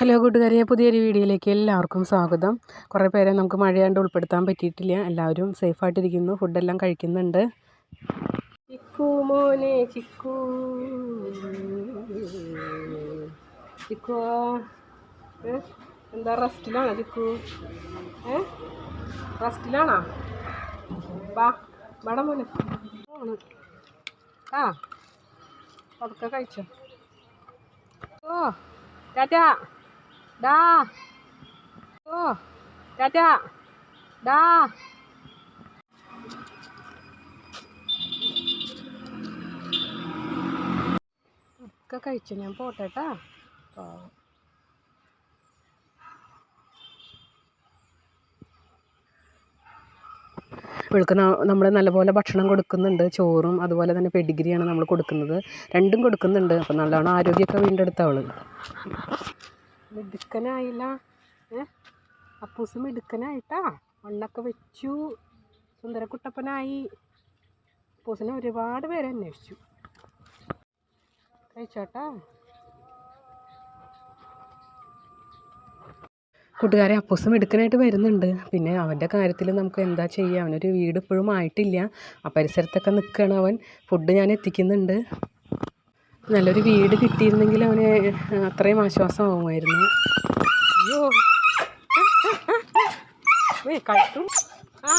Hello കൂട്ടുകാരെ. പുതിയൊരു വീഡിയോയിലേക്ക് എല്ലാവർക്കും സ്വാഗതം. കുറേ പേരെ നമുക്ക് മഴയാണ്ട് ഉൾപ്പെടുത്താൻ പറ്റിയിട്ടില്ല. എല്ലാവരും സേഫായിട്ടിരിക്കുന്നു. ഫുഡെല്ലാം കഴിക്കുന്നുണ്ട്. ചിക്കു മോനെ ചിക്കു. ചിക്കു എന്താ റെസ്റ്റിലാണോ ചിക്കു? ഏ? റെസ്റ്റിലാണോ? വാ വാടാ മോനെ. ആ അതൊക്കെ കഴിച്ചോ. ഓ ടാറ്റാ. ഡാ ഓ ടാറ്റാ. ഡാ ഒക്കെ കഴിച്ചു. ഞാൻ പോട്ടെട്ടാ പാവം. ഇവൾക്ക് നമ്മൾ നല്ലപോലെ ഭക്ഷണം കൊടുക്കുന്നുണ്ട്. ചോറും അതുപോലെ തന്നെ പെഡിഗ്രിയാണ് നമ്മൾ കൊടുക്കുന്നത്. രണ്ടും കൊടുക്കുന്നുണ്ട്. അപ്പം നല്ലോണം ആരോഗ്യമൊക്കെ വീണ്ടെടുത്ത അവൾ മിടുക്കനായില്ല ഏ? അപ്പൂസ് മിടുക്കനായിട്ടാ മണ്ണൊക്കെ വെച്ചു. സുന്ദരക്കുട്ടപ്പനായി. അപ്പൂസിനെ ഒരുപാട് പേര് അന്വേഷിച്ചു. കഴിച്ചോട്ടാ? കൂട്ടുകാരെ അപ്പൂസം മിടുക്കനായിട്ട് വരുന്നുണ്ട്. പിന്നെ അവന്റെ കാര്യത്തിൽ നമുക്ക് എന്താ ചെയ്യുക അവനൊരു വീട് ഇപ്പോഴും ആയിട്ടില്ല. ആ പരിസരത്തൊക്കെ നിൽക്കുകയാണ് അവൻ. ഫുഡ് ഞാൻ എത്തിക്കുന്നുണ്ട്. നല്ലൊരു വീട് കിട്ടിയിരുന്നെങ്കിൽ അവന് അത്രയും ആശ്വാസമാവുമായിരുന്നു. അയ്യോ. കഴിച്ചു ആ.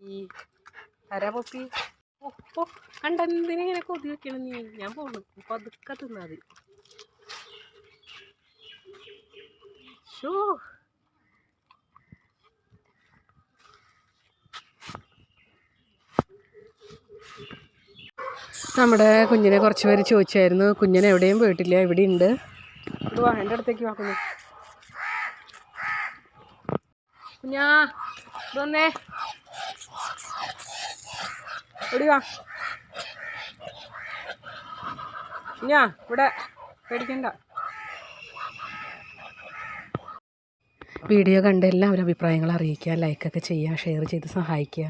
ഈ പൊപ്പി. ഓ കണ്ട എന്തിനിങ്ങനെ കൊതി വെക്കണം നീ? ഞാൻ പോണു പതുക്കെ തിന്നാതി ഷോ നമ്മുടെ കുഞ്ഞിനെ കുറച്ച് പേര് ചോദിച്ചായിരുന്നു. കുഞ്ഞിനെ എവിടെയും പോയിട്ടില്ല ഇവിടെ ഉണ്ട് എന്റെ അടുത്തേക്ക് വാ കുഞ്ഞ്. കുഞ്ഞാ ഇത് വന്നേ. വാ. കുഞ്ഞാ ഇവിടെ പേടിക്കണ്ട. വീഡിയോ കണ്ട എല്ലാവരും അഭിപ്രായങ്ങൾ അറിയിക്കുക ലൈക്കൊക്കെ ചെയ്യുക ഷെയർ ചെയ്ത് സഹായിക്കുക.